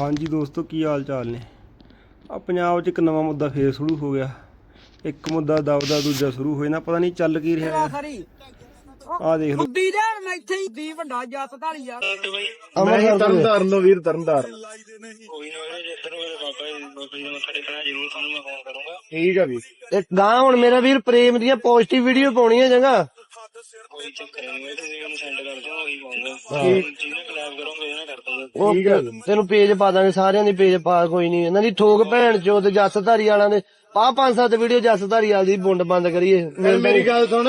ਹਾਂਜੀ ਦੋਸਤੋ ਕੀ ਹਾਲ ਚਾਲ ਨੇ? ਆ ਪੰਜਾਬ 'ਚ ਇੱਕ ਨਵਾਂ ਮੁੱਦਾ ਫੇਰ ਸ਼ੁਰੂ ਹੋ ਗਿਆ। ਇੱਕ ਮੁੱਦਾ ਦਬਦਾ ਦੂਜਾ ਸ਼ੁਰੂ ਹੋਏ ਨਾ ਪਤਾ ਨਹੀਂ ਚੱਲ ਕੀ ਰਿਹਾ ਹੈ। ਆ ਦੇਖ ਲਓ। ਉੱਡੀ ਦੇ ਮੈਂ ਇੱਥੇ ਹੀ ਦੀ ਵੱਡਾ ਜੱਤ ਢਾਲੀ ਆ। ਨਹੀਂ ਤਰਨਤਾਰਨ ਨੂੰ ਵੀਰ ਤਰਨਤਾਰਨ। ਕੋਈ ਨਾ ਵੀਰੇ ਮੇਰੇ ਬਾਬਾ ਜੀ ਬਾਬਾ ਜੀ ਦਾ ਮੱਥਾ ਟੇਕਣਾ ਜ਼ਰੂਰ ਤੁਹਾਨੂੰ ਮੈਂ ਫੋਨ ਕਰੂੰਗਾ। ਠੀਕ ਆ ਵੀਰ। ਇੱਕ ਗਾਂ ਹੁਣ ਮੇਰਾ ਵੀਰ ਪ੍ਰੇਮ ਦੀਆਂ ਪੋਜ਼ਿਟਿਵ ਵੀਡੀਓ ਪਾਉਣੀ ਹੈ ਚੰਗਾ ਕੋਈ ਚੱਕਰ ਨਹੀਂ ਤੁਸੀਂ ਮੈਨੂੰ ਸੈਂਡ ਕਰ ਦਿਓ ਉਹੀ ਪਾਉਂਗਾ ਜਿਹਨੇ ਕਲੈਬ ਕਰੋਗੇ ਇਹਨਾਂ ਕਰ ਦੂੰਗਾ ਉਹ ਠੀਕ ਆ। ਤੈਨੂੰ ਪੇਜ ਪਾ ਦਾਂਗੇ ਸਾਰਿਆਂ ਦੀ ਪੇਜ ਪਾ ਕੋਈ ਨਹੀਂ। ਇਹਨਾਂ ਦੀ ਠੋਕ ਭੈਣ ਚੋ ਤੇ ਜੱਸਧਾਰੀ ਵਾਲਿਆਂ ਦੇ ਪਾ ਪੰਜ ਸੱਤ ਵੀਡੀਓ ਜੱਸਧਾਰੀ ਵਾਲੀ ਦੀ ਬੁੰਡ ਬੰਦ ਕਰੀਏ। ਫਿਰ ਮੇਰੀ ਗੱਲ ਸੁਣ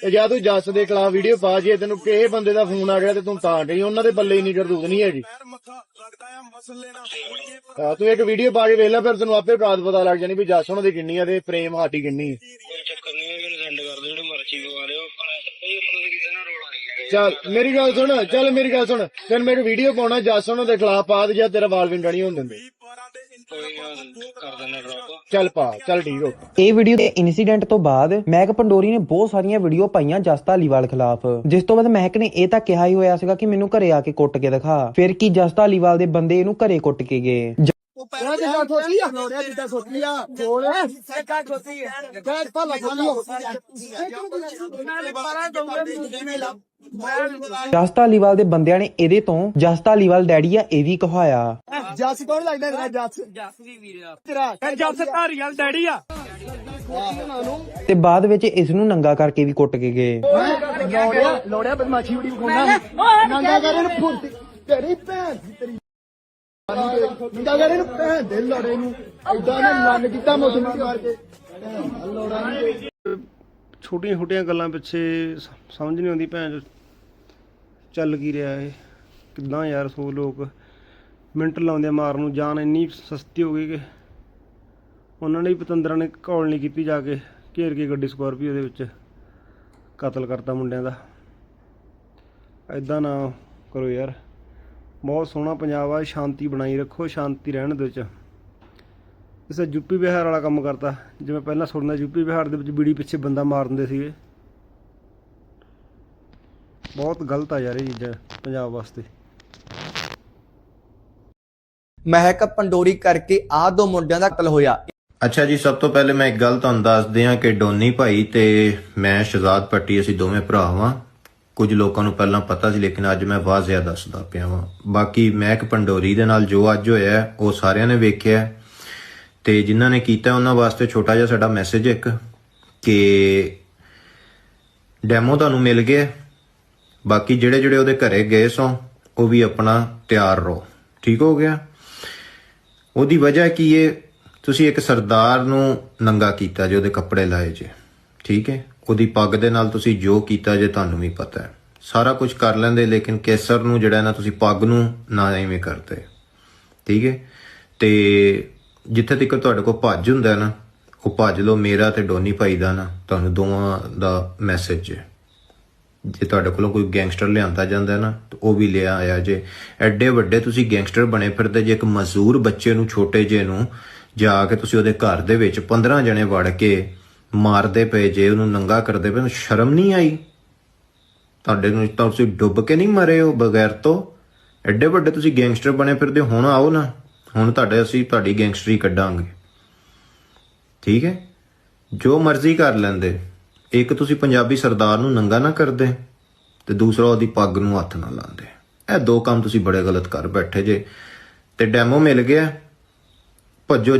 ਤੇ ਜਾਂ ਤੂੰ ਜੱਸ ਦੇ ਖਿਲਾਫ ਵੀਡੀਓ ਪਾ ਜੇ ਤੈਨੂੰ ਕਿਸੇ ਬੰਦੇ ਦਾ ਫੋਨ ਆ ਗਿਆ ਤੇ ਤੂੰ ਤਾਂ ਡਈ ਉਹਨਾਂ ਦੇ ਬੱਲੇ ਹੀ ਨਹੀਂ ਕਰਦੂਤ ਨਹੀਂ ਹੈਗੀ। ਹਾਂ ਤੂੰ ਇੱਕ ਵੀਡੀਓ ਪਾ ਕੇ ਵੇਖ ਲੈ ਫਿਰ ਤੈਨੂੰ ਆਪੇ ਬਾਤ ਪਤਾ ਲੱਗ ਜਾਣੀ ਵੀ ਜੱਸ ਉਹਨਾਂ ਦੀ ਕਿੰਨੀ ਆ ਤੇ ਪ੍ਰੇਮ ਹਾਟੀ ਕਿੰਨੀ ਹੈਗਾ ਚੱਲ ਮੇਰੀ ਗੱਲ ਸੁਣ ਚੱਲ ਮੇਰੀ ਗੱਲ ਸੁਣ ਤੈਨੂੰ ਮੈਂ ਇੱਕ ਵੀਡੀਓ ਪਾਉਣਾ ਜੱਸ ਉਹਨਾਂ ਦੇ ਖਿਲਾਫ ਪਾ ਦੇ ਜਾਂ ਤੇਰਾ ਵਾਲ ਵਿੰਗਾ ਨਹੀਂ ਚੱਲ ਪਾ ਚੱਲ ਠੀਕ ਹੋ ਇਹ ਵੀਡੀਓ ਦੇ ਇਨਸੀਡੈਂਟ ਤੋਂ ਬਾਅਦ ਮਹਿਕ ਪੰਡੋਰੀ ਨੇ ਬਹੁਤ ਸਾਰੀਆਂ ਵੀਡੀਓ ਪਾਈਆਂ ਜਸ ਧਾਲੀਵਾਲ ਖਿਲਾਫ। ਜਿਸ ਤੋਂ ਬਾਅਦ ਮਹਿਕ ਨੇ ਇਹ ਤਾਂ ਕਿਹਾ ਹੀ ਹੋਇਆ ਸੀਗਾ ਕਿ ਮੈਨੂੰ ਘਰੇ ਆ ਕੇ ਕੁੱਟ ਕੇ ਦਿਖਾ। ਫਿਰ ਕੀ ਜਸ ਧਾਲੀਵਾਲ ਦੇ ਬੰਦੇ ਇਹਨੂੰ ਘਰੇ ਕੁੱਟ ਕੇ ਗਏ? ਉਹ ਜਿੱਦਾਂ ਸੋਚੀ ਆ? ਲੋੜਿਆ ਜਿੱਦਾਂ ਸੋਚੀ ਆ? ਬੋਲ। ਸੱਕਾ ਸੋਚੀ ਆ। ਕਹਿ ਭਲਾ ਖੋਲਿਓ ਮੈਂ ਪਰਾਂ ਦਊਂਗਾ ਮੈਨੂੰ ਲਾ ਜਸ ਧਾਲੀਵਾਲ ਦੇ ਬੰਦਿਆਂ ਨੇ ਇਹਦੇ ਤੋਂ ਜਸ ਧਾਲੀਵਾਲ ਡੈਡੀ ਆ ਇਹ ਵੀ ਕਹਾਇਆ। ਜੱਸ ਕੌਣ ਲੱਗਦਾ ਤੇਰਾ ਜੱਸ? ਜੱਸ ਵੀ ਵੀਰ ਤੇਰਾ ਜੱਸ ਧਾਰੀਵਾਲ ਡੈਡੀ ਆ। ਤੇ ਬਾਅਦ ਵਿੱਚ ਇਸ ਨੂੰ ਨੰਗਾ ਕਰਕੇ ਵੀ ਕੁੱਟ ਕੇ ਗਏ। ਲੋੜਿਆ ਲੋੜਿਆ ਬਦਮਾਸ਼ੀ ਬੜੀ ਵਿਖਾਉਣਾ। ਨੰਗਾ ਕਰੇ? ਨੂੰ ਫੁੱਟ ਤੇਰੀ ਭੈਣ ਦੀ ਤੇਰੀ। ਨੰਗਾ ਕਰੇ ਨੂੰ ਭੈਣ ਦੇ ਲੋੜੇ ਨੂੰ। ਐਦਾਂ ਨੇ ਮਨ ਕੀਤਾ ਮੁਸਲਮਾਨ ਕਰਕੇ ਲੋੜਾ ਨਹੀਂ ਛੋਟੀਆਂ ਛੋਟੀਆਂ ਗੱਲਾਂ ਪਿੱਛੇ ਸ- ਸਮਝ ਨਹੀਂ ਆਉਂਦੀ ਭੈਣ ਚੋ। ਚੱਲ ਕੀ ਰਿਹਾ ਇਹ? ਕਿੱਦਾਂ ਯਾਰ ਸੋ ਲੋਕ ਮਿੰਟ ਲਾਉਂਦੇ ਆ ਮਾਰਨ ਨੂੰ। ਜਾਨ ਇੰਨੀ ਸਸਤੀ ਹੋ ਗਈ ਕਿ ਉਹਨਾਂ ਨੇ ਵੀ ਪਤੰਦਰਾਂ ਨੇ ਘੋਲ ਨਹੀਂ ਕੀਤੀ ਜਾ ਕੇ। ਘੇਰ ਕੇ ਗੱਡੀ ਸਕੋਰਪੀਓ ਦੇ ਵਿੱਚ ਕਤਲ ਕਰਤਾ ਮੁੰਡਿਆਂ ਦਾ। ਐਦਾਂ ਨਾ ਕਰੋ ਯਾਰ। ਬਹੁਤ ਸੋਹਣਾ ਪੰਜਾਬ ਆ ਸ਼ਾਂਤੀ ਬਣਾਈ ਰੱਖੋ ਸ਼ਾਂਤੀ ਰਹਿਣ ਦੇ ਵਿੱਚ। ਇਸ ਯੂਪੀ ਬਿਹਾਰ ਵਾਲਾ ਕੰਮ ਕਰਤਾ। ਜਿਵੇਂ ਪਹਿਲਾਂ ਸੁਣਦਾ ਯੂਪੀ ਬਿਹਾਰ ਦੇ ਵਿੱਚ ਬੀੜੀ ਪਿੱਛੇ ਬੰਦਾ ਮਾਰ ਦਿੰਦੇ ਸੀਗੇ। ਬਹੁਤ ਗਲਤ ਆ ਯਾਰ ਇਹ ਚੀਜ਼ਾਂ ਪੰਜਾਬ ਵਾਸਤੇ। ਮਹਿਕ ਪੰਡੋਰੀ ਕਰਕੇ ਆ ਦੋ ਮੁੰਡਿਆਂ ਦਾ ਕਤਲ ਹੋਇਆ। ਅੱਛਾ ਜੀ ਸਭ ਤੋਂ ਪਹਿਲੇ ਮੈਂ ਇੱਕ ਗੱਲ ਤੁਹਾਨੂੰ ਦੱਸ ਦਿਆਂ ਕਿ ਡੋਨੀ ਭਾਈ ਤੇ ਮੈਂ ਸ਼ਹਜ਼ਾਦ ਪੱਟੀ ਅਸੀਂ ਦੋਵੇਂ ਭਰਾ ਵਾਂ। ਕੁਝ ਲੋਕਾਂ ਨੂੰ ਪਹਿਲਾਂ ਪਤਾ ਸੀ, ਲੇਕਿਨ ਅੱਜ ਮੈਂ ਵਾਜ਼ਿਆ ਦੱਸਦਾ ਪਿਆ ਵਾਂ। ਬਾਕੀ ਮਹਿਕ ਪੰਡੋਰੀ ਦੇ ਨਾਲ ਜੋ ਅੱਜ ਹੋਇਆ, ਉਹ ਸਾਰਿਆਂ ਨੇ ਵੇਖਿਆ। ਹੈ। ਤੇ ਜਿਨ੍ਹਾਂ ਨੇ ਕੀਤਾ, ਉਹਨਾਂ ਵਾਸਤੇ ਛੋਟਾ ਜਿਹਾ ਸਾਡਾ ਮੈਸੇਜ ਇੱਕ ਕਿ ਡੈਮੋ ਤੁਹਾਨੂੰ ਮਿਲ ਗਿਆ। ਬਾਕੀ ਜਿਹੜੇ ਜਿਹੜੇ ਉਹਦੇ ਘਰੇ ਗਏ ਸੋ, ਉਹ ਵੀ ਆਪਣਾ ਤਿਆਰ ਰਹੋ। ਠੀਕ ਹੋ ਗਿਆ? ਉਹਦੀ ਵਜ੍ਹਾ ਕੀ ਹੈ ਤੁਸੀਂ ਇੱਕ ਸਰਦਾਰ ਨੂੰ ਨੰਗਾ ਕੀਤਾ ਜੇ ਉਹਦੇ ਕੱਪੜੇ ਲਾਏ ਜੇ। ਠੀਕ ਹੈ ਉਹਦੀ ਪੱਗ ਦੇ ਨਾਲ ਤੁਸੀਂ ਜੋ ਕੀਤਾ ਜੇ ਤੁਹਾਨੂੰ ਵੀ ਪਤਾ ਹੈ। ਸਾਰਾ ਕੁਝ ਕਰ ਲੈਂਦੇ, ਲੇਕਿਨ ਕੇਸਰ ਨੂੰ ਜਿਹੜਾ ਨਾ ਤੁਸੀਂ ਪੱਗ ਨੂੰ ਨਾ ਐਵੇਂ ਕਰਦੇ। ਠੀਕ ਹੈ? ਤੇ ਜਿੱਥੇ ਤੱਕ ਤੁਹਾਡੇ ਕੋਲ ਭੱਜ ਹੁੰਦਾ ਨਾ, ਉਹ ਭੱਜ ਲਓ ਮੇਰਾ ਤੇ ਡੋਨੀ ਭਾਈ ਦਾ ਨਾ, ਤੁਹਾਨੂੰ ਦੋਵਾਂ ਦਾ ਮੈਸੇਜ ਹੈ। ਜੇ ਤੁਹਾਡੇ ਕੋਲੋਂ ਕੋਈ ਗੈਂਗਸਟਰ ਲਿਆਂਦਾ ਜਾਂਦਾ ਨਾ, ਤਾਂ ਉਹ ਵੀ ਲਿਆ ਆਇਆ ਜੇ। ਐਡੇ ਵੱਡੇ ਤੁਸੀਂ ਗੈਂਗਸਟਰ ਬਣੇ ਫਿਰਦੇ, ਜੇ ਇੱਕ ਮਜ਼ਦੂਰ ਬੱਚੇ ਨੂੰ, ਛੋਟੇ ਜੇ ਨੂੰ ਜਾ ਕੇ ਤੁਸੀਂ ਉਹਦੇ ਘਰ ਦੇ ਵਿੱਚ 15 ਜਣੇ ਵੜ ਕੇ ਮਾਰਦੇ ਪਏ, ਜੇ ਉਹਨੂੰ ਨੰਗਾ ਕਰਦੇ ਪਏ ਸ਼ਰਮ ਨਹੀਂ ਆਈ? ਤੁਹਾਡੇ ਨੂੰ ਤਾਂ ਤੁਸੀਂ ਡੁੱਬ ਕੇ ਨਹੀਂ ਮਰੇ ਹੋ, ਬਗੈਰ ਤੋਂ? ਐਡੇ ਵੱਡੇ ਤੁਸੀਂ ਗੈਂਗਸਟਰ ਬਣੇ ਫਿਰਦੇ ਹੁਣ ਆਓ ਨਾ। ਹੁਣ ਤੁਹਾਡੇ, ਅਸੀਂ ਤੁਹਾਡੀ ਗੈਂਗਸਟਰੀ ਕੱਢਾਂਗੇ। ਠੀਕ ਹੈ? ਜੋ ਮਰਜ਼ੀ ਕਰ ਲੈਂਦੇ। ਇੱਕ ਤੁਸੀਂ ਪੰਜਾਬੀ ਸਰਦਾਰ ਨੂੰ ਨੰਗਾ ਨਾ ਕਰਦੇ ਤੇ ਦੂਸਰਾ ਉਹਦੀ ਪੱਗ ਨੂੰ ਹੱਥ ਨਾ ਲਾਉਂਦੇ। ਇਹ ਦੋ ਕੰਮ ਤੁਸੀਂ ਬੜੇ ਗਲਤ ਕਰ ਬੈਠੇ ਜੇ। ਤੇ ਡੈਮੋ ਮਿਲ ਗਿਆ। ਭੱਜੋ